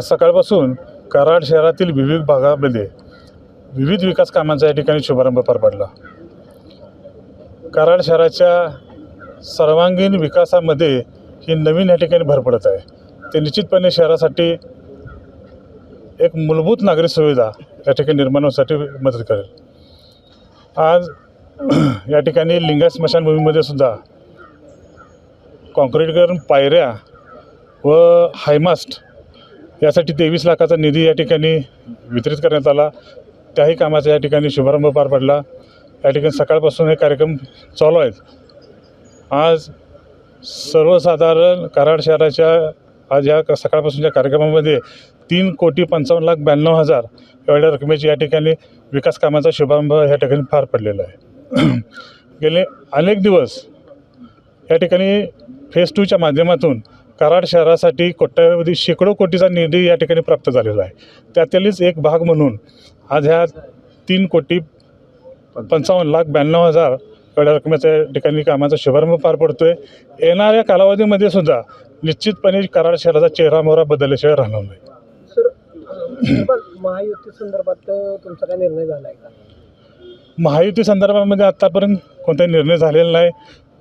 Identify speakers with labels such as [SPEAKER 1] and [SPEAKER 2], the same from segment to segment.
[SPEAKER 1] सकाळपासून कराड शहरातील विविध भागामध्ये विविध विकास कामांचा या ठिकाणी शुभारंभ पार पडला. कराड शहराच्या सर्वांगीण विकासामध्ये ही नवीन या ठिकाणी भर पडत आहे. ते निश्चितपणे शहरासाठी एक मूलभूत नागरी सुविधा या ठिकाणी निर्माण होण्यासाठी मदत करेल. आज या ठिकाणी लिंगा स्मशानभूमीमध्ये सुद्धा कॉन्क्रीटीकरण पायऱ्या व हायमास्ट यासाठी तेवीस लाखाचा निधी या ठिकाणी वितरित करण्यात आला. त्याही कामाचा या ठिकाणी शुभारंभ पार पडला. या ठिकाणी सकाळपासून हे कार्यक्रम चालू आहेत. आज सर्वसाधारण कराड शहराच्या आज या क- सकाळपासूनच्या कार्यक्रमामध्ये तीन कोटी पंचावन्न लाख ब्याण्णव हजार एवढ्या रकमेची या ठिकाणी विकास कामाचा शुभारंभ या ठिकाणी पार पडलेला आहे. गेले अनेक दिवस या ठिकाणी फेज टूच्या माध्यमातून कराड शहरासाठी कोट्यावधी शेकडो कोटीचा निधी या ठिकाणी प्राप्त झालेला आहे. त्यातीलच एक भाग म्हणून आज ह्या तीन कोटी पंचावन्न लाख ब्याण्णव हजार एवढ्या रकमेच्या या ठिकाणी कामाचा शुभारंभ पार पडतो आहे येणाऱ्या कालावधीमध्ये सुद्धा निश्चितपणे कराड शहराचा चेहरा मोहरा बदलल्याशिवाय राहणार नाही.
[SPEAKER 2] सर अं, पण महायुती संदर्भात अं, तुमचा काय निर्णय झाला आहे का?
[SPEAKER 1] महायुती संदर्भामध्ये आत्तापर्यंत कोणताही निर्णय झालेला नाही.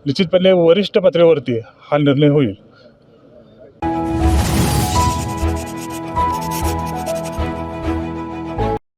[SPEAKER 1] निश्चितपणे वरिष्ठ पातळीवरती हा निर्णय होईल.